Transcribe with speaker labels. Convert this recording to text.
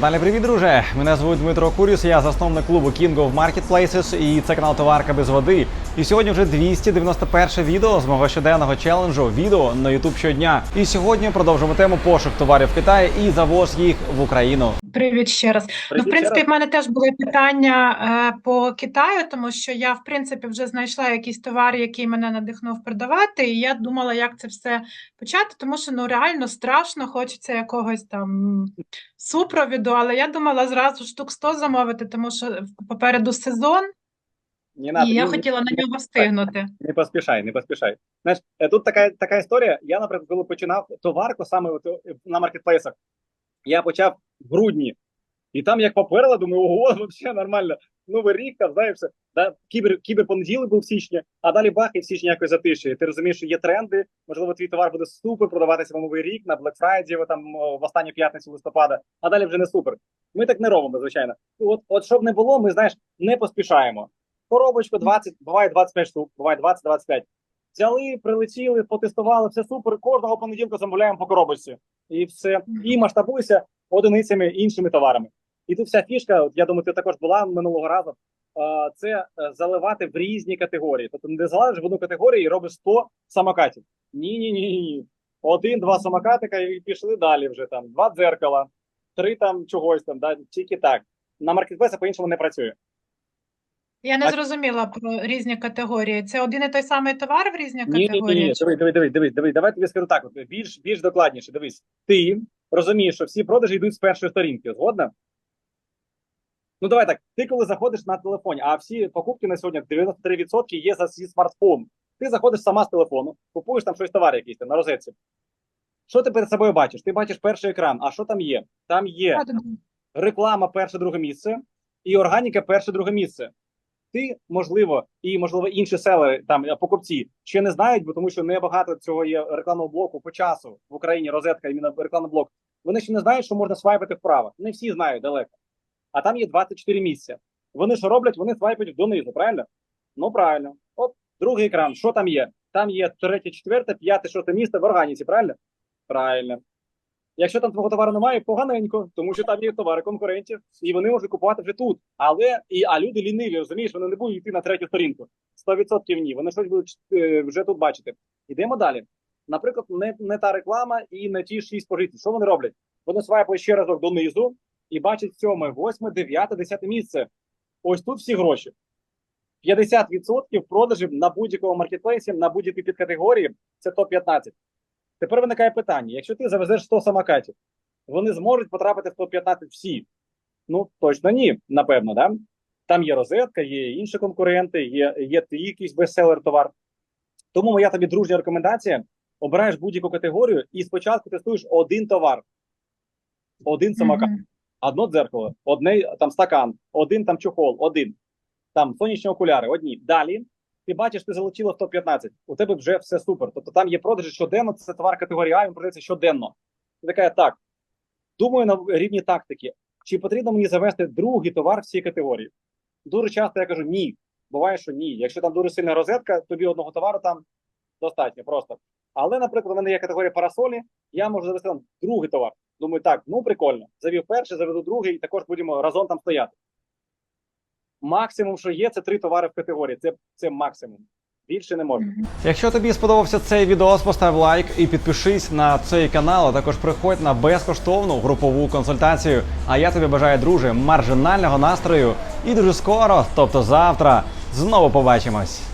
Speaker 1: Далі привіт, друже. Мене звуть Дмитро Куріс, я засновник клубу King of Marketplaces і це канал Товарка без води. І сьогодні вже 291 відео з мого щоденного челенджу відео на YouTube щодня. І сьогодні продовжимо тему пошук товарів в Китаї і завоз їх в Україну.
Speaker 2: Привіт ще раз. ну, в принципі,
Speaker 3: раз.
Speaker 2: в мене теж були питання е, по Китаю, тому що я, в принципі, вже знайшла якийсь товар, який мене надихнув продавати, і я думала, як це все почати, тому що ну реально страшно, хочеться якогось там супровіду, але я думала зразу штук 100 замовити, тому що попереду сезон,
Speaker 3: Не надо,
Speaker 2: і я
Speaker 3: не-
Speaker 2: хотіла на нього встигнути.
Speaker 3: Не поспішай, не поспішай. Знаєш, е, тут така, така історія. Я, наприклад, коли починав товарку саме от, е, на маркетплейсах, я почав в грудні. І там як поперла, думаю, ого, взагалі нормально. Новий рік, там, знаєш. Да, кібер, кіберпонеділок був в січні, а далі бах, і в січні якось затишує. Ти розумієш, що є тренди, можливо, твій товар буде супер продаватися в новий рік, на Black Friday, там в останню п'ятницю листопада, а далі вже не супер. Ми так не робимо, звичайно. От, от щоб не було, ми знаєш, не поспішаємо. Коробочку 20, буває 25 штук, буває 20-25. Взяли, прилетіли, потестували, все супер. Кожного понеділка замовляємо по коробочці. І все. І масштабуйся одиницями іншими товарами. І тут вся фішка, я думаю, ти також була минулого разу. Це е, заливати в різні категорії. Тобто не заливаєш в одну категорію і робиш 100 самокатів. Ні, ні, ні, ні. Один-два самокатика і пішли далі вже там. Два дзеркала, три там чогось там, да, тільки так. На маркетплейсах по-іншому не працює.
Speaker 2: Я не зрозуміла про різні категорії. Це один і той самий товар в різні
Speaker 3: Ні, ні, ні,
Speaker 2: категорії?
Speaker 3: ні.
Speaker 2: чи-
Speaker 3: Дивись, дивись, дивись, дивись, дивись. Давай тобі скажу так. От, більш, більш докладніше. Дивись, ти розумієш, що всі продажі йдуть з першої сторінки. Згодна? Ну давай так. Ти коли заходиш на телефоні, а всі покупки на сьогодні 93% є за свій смартфон. Ти заходиш сама з телефону, купуєш там щось товар якийсь там на розетці. Що ти перед собою бачиш? Ти бачиш перший екран. А що там є? Там є реклама перше друге місце і органіка перше друге місце. Ти, можливо, і можливо інші селери, там е, покупці ще не знають, бо тому що небагато цього є рекламного блоку по часу в Україні. Розетка іменно рекламний блок. Вони ще не знають, що можна свайпати вправо. Не всі знають далеко. А там є 24 місця. Вони що роблять? Вони свайпають донизу, правильно? Ну правильно. От другий екран. Що там є? Там є третє, четверте, п'яте, шосте місце в органіці, правильно? Правильно. Якщо там твого товару немає, поганенько, тому що там є товари конкурентів, і вони можуть купувати вже тут. Але і а люди ліниві, розумієш, вони не будуть йти на третю сторінку. 100% ні. Вони щось будуть е, вже тут бачити. Ідемо далі. Наприклад, не, не та реклама і не ті шість позицій. Що вони роблять? Вони свайпають ще разок донизу і бачать сьоме, восьме, дев'яте, десяте місце. Ось тут всі гроші. 50% продажів на будь-якому маркетплейсі, на будь-якій підкатегорії це топ-15. Тепер виникає питання: якщо ти завезеш 100 самокатів, вони зможуть потрапити в топ-15 всі? Ну, точно ні, напевно, да? Там є розетка, є інші конкуренти, є, є твій якийсь бестселер товар. Тому моя тобі дружня рекомендація: обираєш будь-яку категорію і спочатку тестуєш один товар, один самокат,
Speaker 2: Мгм.
Speaker 3: одно дзеркало, одне там стакан, один там чохол, один. Там сонячні окуляри, одні. Далі ти бачиш, ти залетіла в топ-15. У тебе вже все супер. Тобто там є продажі щоденно, це товар категорії А, він продається щоденно. Ти така, так. Думаю на рівні тактики. Чи потрібно мені завести другий товар в цій категорії? Дуже часто я кажу ні. Буває, що ні. Якщо там дуже сильна розетка, тобі одного товару там достатньо просто. Але, наприклад, у мене є категорія парасолі, я можу завести там другий товар. Думаю, так, ну прикольно. Завів перший, заведу другий, і також будемо разом там стояти. Максимум, що є, це три товари в категорії. Це, це максимум. Більше не можна.
Speaker 1: Якщо тобі сподобався цей відео, постав лайк і підпишись на цей канал. а Також приходь на безкоштовну групову консультацію. А я тобі бажаю, друже, маржинального настрою і дуже скоро, тобто завтра, знову побачимось.